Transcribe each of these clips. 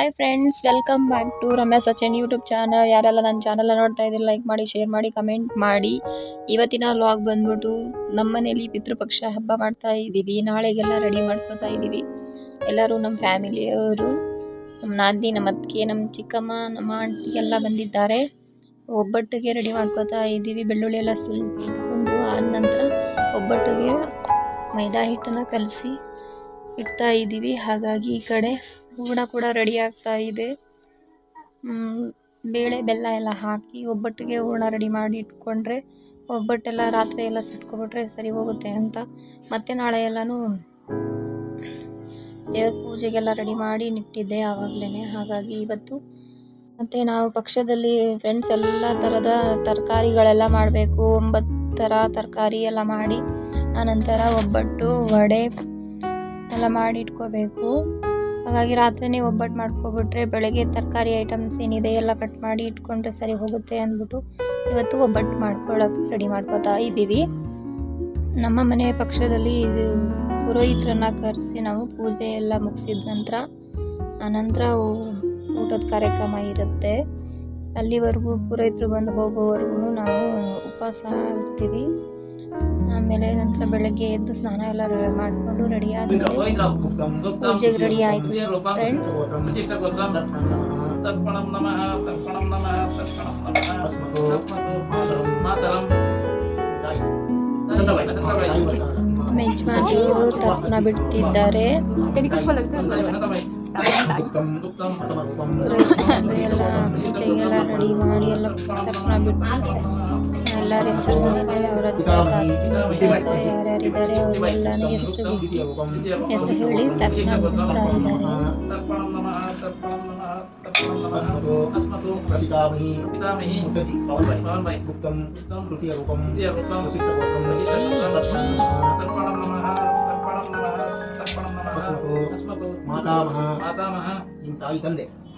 Hi friends welcome back to Ramya Sachin YouTube channel ಯಾರೆಲ್ಲ ನನ್ನ channel ನೋಡ್ತಾ ಇದ್ದೀರಿ ಲೈಕ್ ಮಾಡಿ ಶೇರ್ ಮಾಡಿ ಕಮೆಂಟ್ ಮಾಡಿ. ಇವತ್ತಿನ ವ್ಲಾಗ್ ಬಂದ್ಬಿಟ್ಟು ನಮ್ಮ ಮನೇಲಿ ಪಿತೃಪಕ್ಷ ಹಬ್ಬ ಮಾಡ್ತಾ ಇದ್ದೀವಿ. ನಾಳೆಗೆಲ್ಲ ರೆಡಿ ಮಾಡ್ಕೊತಾ ಇದ್ದೀವಿ. ಎಲ್ಲರೂ ನಮ್ಮ ಫ್ಯಾಮಿಲಿಯವರು ನಮ್ಮ ನಾದಿ ನಮ್ಮ ಅತ್ತಿಗೆ, ನಮ್ಮ ಚಿಕ್ಕಮ್ಮ, ನಮ್ಮ ಆಂಟಿ ಎಲ್ಲ ಬಂದಿದ್ದಾರೆ. ಒಬ್ಬಟ್ಟಿಗೆ ರೆಡಿ ಮಾಡ್ಕೊತಾ ಇದ್ದೀವಿ. ಬೆಳ್ಳುಳ್ಳಿ ಎಲ್ಲ ಸುಲ್ಕೊಂಡು ಆದ ನಂತರ ಒಬ್ಬಟ್ಟಿಗೆ ಮೈದಾ ಹಿಟ್ಟನ್ನು ಕಲಸಿ ಇಡ್ತಾ ಇದ್ದೀವಿ. ಹಾಗಾಗಿ ಈ ಕಡೆ ಹೂರಣ ಕೂಡ ರೆಡಿ ಆಗ್ತಾ ಇದೆ. ಬೇಳೆ ಬೆಲ್ಲ ಎಲ್ಲ ಹಾಕಿ ಒಬ್ಬಟ್ಟಿಗೆ ಹೂರಣ ರೆಡಿ ಮಾಡಿ ಇಟ್ಕೊಂಡ್ರೆ ಒಬ್ಬಟ್ಟೆಲ್ಲ ರಾತ್ರಿ ಎಲ್ಲ ಸುಟ್ಕೊಬಿಟ್ರೆ ಸರಿ ಹೋಗುತ್ತೆ ಅಂತ. ಮತ್ತೆ ನಾಳೆ ಎಲ್ಲನೂ ದೇವ್ರ ಪೂಜೆಗೆಲ್ಲ ರೆಡಿ ಮಾಡಿ ನಿಟ್ಟಿದ್ದೆ ಆವಾಗಲೇ ಹಾಗಾಗಿ ಇವತ್ತು ಮತ್ತು ನಾವು ಪಕ್ಷದಲ್ಲಿ ಫ್ರೆಂಡ್ಸ್ ಎಲ್ಲ ಥರದ ತರಕಾರಿಗಳೆಲ್ಲ ಮಾಡಬೇಕು. ಒಂಬತ್ತು ಥರ ತರಕಾರಿ ಎಲ್ಲ ಮಾಡಿ, ಆನಂತರ ಒಬ್ಬಟ್ಟು, ವಡೆ ಎಲ್ಲ ಮಾಡಿಟ್ಕೋಬೇಕು ಹಾಗಾಗಿ ರಾತ್ರಿನೇ ಒಬ್ಬಟ್ಟು ಮಾಡ್ಕೊಬಿಟ್ರೆ ಬೆಳಗ್ಗೆ ತರಕಾರಿ ಐಟಮ್ಸ್ ಏನಿದೆ ಎಲ್ಲ ಕಟ್ ಮಾಡಿ ಇಟ್ಕೊಂಡ್ರೆ ಸರಿ ಹೋಗುತ್ತೆ ಅಂದ್ಬಿಟ್ಟು ಇವತ್ತು ಒಬ್ಬಟ್ಟು ಮಾಡ್ಕೊಳ್ಳೋಕೆ ರೆಡಿ ಮಾಡ್ಕೋತಾ ಇದ್ದೀವಿ. ನಮ್ಮ ಮನೆ ಪಕ್ಷದಲ್ಲಿ ಇದು ಪುರೋಹಿತರನ್ನ ಕರೆಸಿ ನಾವು ಪೂಜೆ ಎಲ್ಲ ಮುಗಿಸಿದ ನಂತರ ಆನಂತರ ಊಟದ ಕಾರ್ಯಕ್ರಮ ಇರುತ್ತೆ. ಅಲ್ಲಿವರೆಗೂ ಪುರೋಹಿತರು ಬಂದು ಹೋಗೋವರೆಗೂ ನಾವು ಉಪವಾಸ ಇರ್ತೀವಿ ಆಮೇಲೆ ನಂತರ ಬೆಳಗ್ಗೆ ಎದ್ದು ಸ್ನಾನ ಎಲ್ಲ ಮಾಡಿಕೊಂಡು ರೆಡಿ ಆದಮೇಲೆ ಪೂಜೆಗೆ ರೆಡಿ ಆಯಿತು ಫ್ರೆಂಡ್ಸ್ ತರ್ಪಣಂ ನಮಃ ತರ್ಪಣಂ ಬಿಡ್ತಿದ್ದಾರೆ. ಎಲ್ಲ ಪೂಜೆಗೆಲ್ಲ ರೆಡಿ ಮಾಡಿ ಎಲ್ಲ ತರ್ಪಣ ಬಿಟ್ಟು ಎಲ್ಲರ ಹೆಸರು ಮೇಲೆ ಅವರ ಅಜ್ಜ ತಾತ ಯಾರ್ಯಾರಿದ್ದಾರೆ ಅವರೆಲ್ಲನೂ ಹೆಸರು ಬಿಟ್ಟು ಹೆಸರು ಹೇಳಿ ತರ್ಪಣ ಬಿಡಿಸ್ತಾ ಇದ್ದಾರೆ ತರ್ಪಣಂ ನಮಃ ತರ್ಪಣಂ ನಮಃ ತರ್ಪಣಂ ನಮಃ ಅಸ್ಮತು ಪ್ರತಿಕಾಮಹಿ ಪಿತಾಮಹಿ ಮುದ್ದತಿ ಪವನ್ ಭೈ ಪವನ್ ಭೈ ಗುಪ್ತಂ ತೃತೀಯ ರೂಪಂ ತೃತೀಯ ರೂಪಂ ವಸಿಷ್ಠಗೋತ್ರಂ ತರ್ಪಣಂ ನಮಃ ತರ್ಪಣಂ ನಮಃ ತರ್ಪಣಂ ನಮಃ ಅಸ್ಮತು ಅಸ್ಮತು ಮಾತಾಮಹ ಮಾತಾಮಹ ನಿಮ್ಮ ತಾಯಿ ತಂದೆ ತಾಯಿ ತಂದೆ ಗುಪ್ತಂ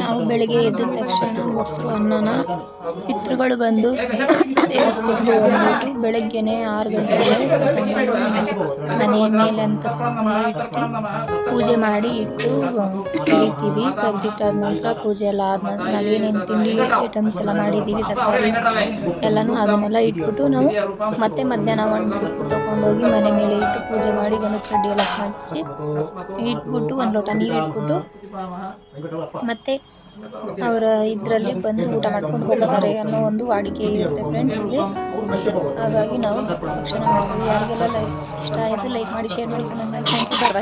ನಾವು ಬೆಳಿಗ್ಗೆ ಎದ್ದ ತಕ್ಷಣ ಮೊಸರು ಅನ್ನನ ಪಿತೃಗಳು ಬಂದು ಸೇವಿಸ್ಬೇಕು ಅಂದ್ಬಿಟ್ಟು ಬೆಳಗ್ಗೆನೆ ಆರು ಗಂಟೆಗೆ ಮನೆ ಮೇಲೆ ಅಂತಸ್ತು ಇಟ್ಟು ಪೂಜೆ ಮಾಡಿ ಇಟ್ಟು ಕರಿತೀವಿ ಕರೆದಿಟ್ಟಾದ ನಂತರ ಪೂಜೆ ಎಲ್ಲ ಆದ ನಂತರ ನಾವು ಏನೇನು ತಿಂಡಿ ಐಟಮ್ಸ್ ಎಲ್ಲ ಮಾಡಿದ್ದೀವಿ ತರಕಾರಿ ಎಲ್ಲನೂ ಅದನ್ನೆಲ್ಲ ಇಟ್ಬಿಟ್ಟು ನಾವು ಮತ್ತೆ ಮಧ್ಯಾಹ್ನ ಒಂದು ತಗೊಂಡೋಗಿ ತೊಗೊಂಡೋಗಿ ಮನೆ ಮೇಲೆ ಇಟ್ಟು ಪೂಜೆ ಮಾಡಿ ಗಣಪಡ್ಡಿ ಎಲ್ಲ ಹಚ್ಚಿ ಇಟ್ಬಿಟ್ಟು ಒಂದು ಲೋಟ ನೀರು ಇಟ್ಬಿಟ್ಟು ಮತ್ತೆ ಅವರ ಇದರಲ್ಲಿ ಬಂದು ಊಟ ಮಾಡ್ಕೊಂಡು ಹೋಗ್ತಾರೆ ಅನ್ನೋ ಒಂದು ವಾಡಿಕೆ ಇರುತ್ತೆ ಫ್ರೆಂಡ್ಸ್ ಇಲ್ಲಿ. ಹಾಗಾಗಿ ನಾವು ಭಕ್ಷಣ ಮಾಡ್ತೀವಿ. ಯಾರಿಗೆಲ್ಲ ಲೈಕ್ ಇಷ್ಟ ಆಯಿತು ಲೈಕ್ ಮಾಡಿ ಶೇರ್ ಮಾಡಿ ಕಮೆಂಟ್ ಮಾಡಿ ಥ್ಯಾಂಕ್ ಯು ಬಾಯ್